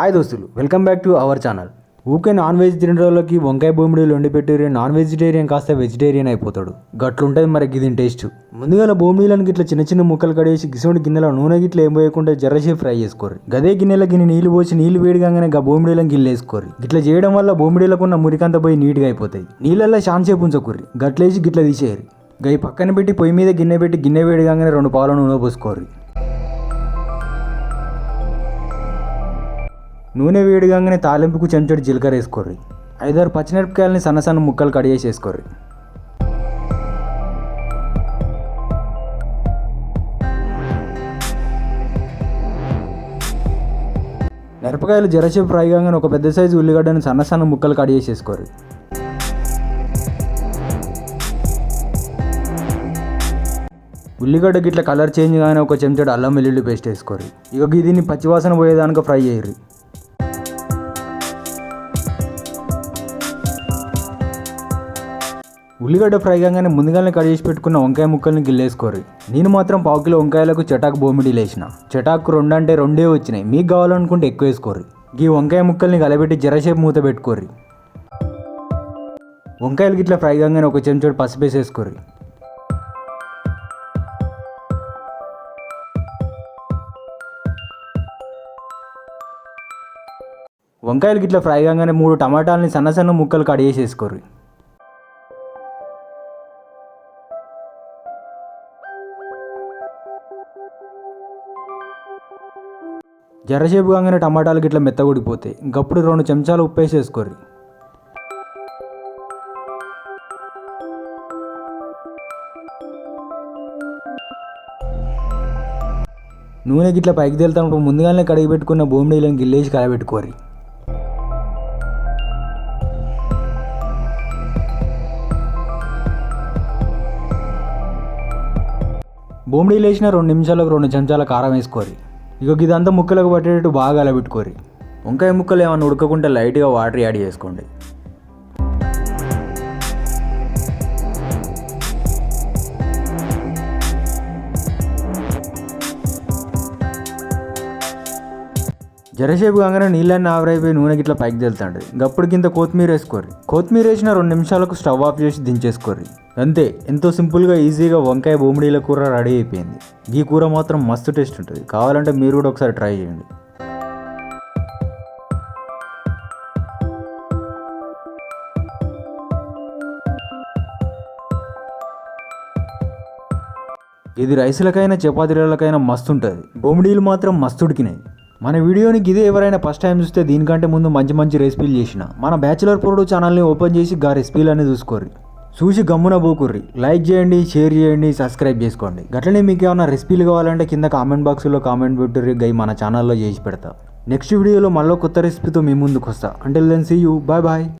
Hi దోస్తులు welcome back to our channel. Okay non veg తినడంలోకి వంకాయ బొమ్మిడిలు వండి పెట్టేరియన్ నాన్ వెజిటేరియన్ కాస్త వెజిటేరియన్ అయిపోతాడు. గట్లుంటుంది మరి గిదిన టేస్ట్. ముందుగా బొమ్మిడిలను ఇట్లా చిన్న చిన్న ముక్కలు కడేసి గిసోడి గిన్నెలో నూనె గిట్ల ఏం పోయకుండా జర్రసే ఫ్రై చేసుకోరు గదే గిన్నెల గిన్నె నీళ్ళు పోసి నీళ్ళు వేడిగానే గా బొమ్మిడిలను గిల్లేసుకోరు ఇట్లా చేయడం వల్ల బొమ్మిడిలకు ఉన్న మురికంతా పోయి నీట్గా అయిపోతాయి. నీళ్ళల్లో షాన్సేపు ఉంచకూరి గట్లేసి గిట్ల తీసేయరు గై పక్కన పెట్టి పొయ్యి మీద గిన్నె పెట్టి గిన్నె వేడిగానే రెండు పాలు నూనె పోసుకోరు నూనె వేడిగానే తాలింపుకు చెంచడు జీలకర్ర వేసుకోర్రి. ఐదారు పచ్చిమిరపకాయలని సన్న సన్న ముక్కలు కడిగేసి వేసుకోర్రి. మిరపకాయలు జరసేపు ఫ్రై కాగానే ఒక పెద్ద సైజు ఉల్లిగడ్డను సన్న సన్న ముక్కలు కడిగేసి వేసుకోర్రి. ఉల్లిగడ్డ గిట్ల కలర్ చేంజ్ కానీ ఒక చెంచాడు అల్లం వెల్లుల్లి పేస్ట్ వేసుకోరు ఇక దీన్ని పచ్చివాసన పోయేదానికి ఫ్రై చేయరు ఉల్లిగడ్డ ఫ్రై కాగానే ముందుగానే కట్ చేసి పెట్టుకున్న వంకాయ ముక్కల్ని గిల్లేసుకోరు నేను మాత్రం పావు కిలో వంకాయలకు చటాకు బోమిడి లేచిన. చటాకు రెండు అంటే రెండే వచ్చినాయి. మీకు కావాలనుకుంటే ఎక్కువ వేసుకోరు ఈ వంకాయ ముక్కల్ని కలబెట్టి జరసేపు మూత పెట్టుకోరు వంకాయలు గిట్ల ఫ్రై కాగానే ఒక చెంచోడు పసుపు వేసేసుకోరు వంకాయలు గిట్ల ఫ్రై కాగానే మూడు టమాటాలని సన్న సన్న ముక్కలు కట్ చేసేసుకోరు జరసేపు కాగానే టమాటాలు గిట్ల మెత్తగొడిపోతాయి ఇంకప్పుడు రెండు చెంచాలు ఉప్పు నూనె గిట్ల పైకి తేలుతున్నప్పుడు ముందుగానే కడిగి పెట్టుకున్న బొమ్మిడీలను గిల్లేసి కలబెట్టుకోరి బొమ్మిడి లేచిన రెండు నిమిషాలకు రెండు చెంచాల కారం వేసుకోరి. ఇక ఇదంతా ముక్కలకు పట్టేటట్టు బాగా అలబెట్టుకోరి. వంకాయ ముక్కలు ఏమన్నా ఉడకకుంటే లైట్గా వాటర్ యాడ్ చేసుకోండి. జరసేపు కాగానే నీళ్ళన్నీ ఆవిరైపోయి నూనె గిట్ల పైకి తెలుతాడు గప్పుడు కింద కొత్తిమీర వేసుకోర్రి. కొత్తిమీర వేసిన రెండు నిమిషాలకు స్టవ్ ఆఫ్ చేసి దించేసుకోర్రి. అంతే ఎంతో సింపుల్గా ఈజీగా వంకాయ బొమ్మిడీల కూర రెడీ అయిపోయింది. ఈ కూర మాత్రం మస్తు టేస్ట్ ఉంటుంది. కావాలంటే మీరు కూడా ఒకసారి ట్రై చేయండి. ఇది రైసులకైనా చపాతీలకైనా మస్తు ఉంటుంది. బొమ్మిడీలు మాత్రం మస్తు ఉడికినాయి. మన వీడియోని ఇదే ఎవరైనా ఫస్ట్ టైం చూస్తే దీనికంటే ముందు మంచి మంచి రెసిపీలు చేసిన. మన బ్యాచులర్ పొరుడు ఛానల్ని ఓపెన్ చేసి గా రెసిపీలు అనేది చూసుకోర్రి. చూసి గమ్మున పోకుర్రి. లైక్ చేయండి షేర్ చేయండి సబ్స్క్రైబ్ చేసుకోండి. గట్లనే మీకు ఏమైనా రెసిపీలు కావాలంటే కింద కామెంట్ బాక్స్లో కామెంట్ పెట్టుర్రి గై మన ఛానల్లో చేసి పెడతా. నెక్స్ట్ వీడియోలో మళ్ళీ కొత్త రెసిపీతో మీ ముందుకు వస్తా అంటే then see you bye bye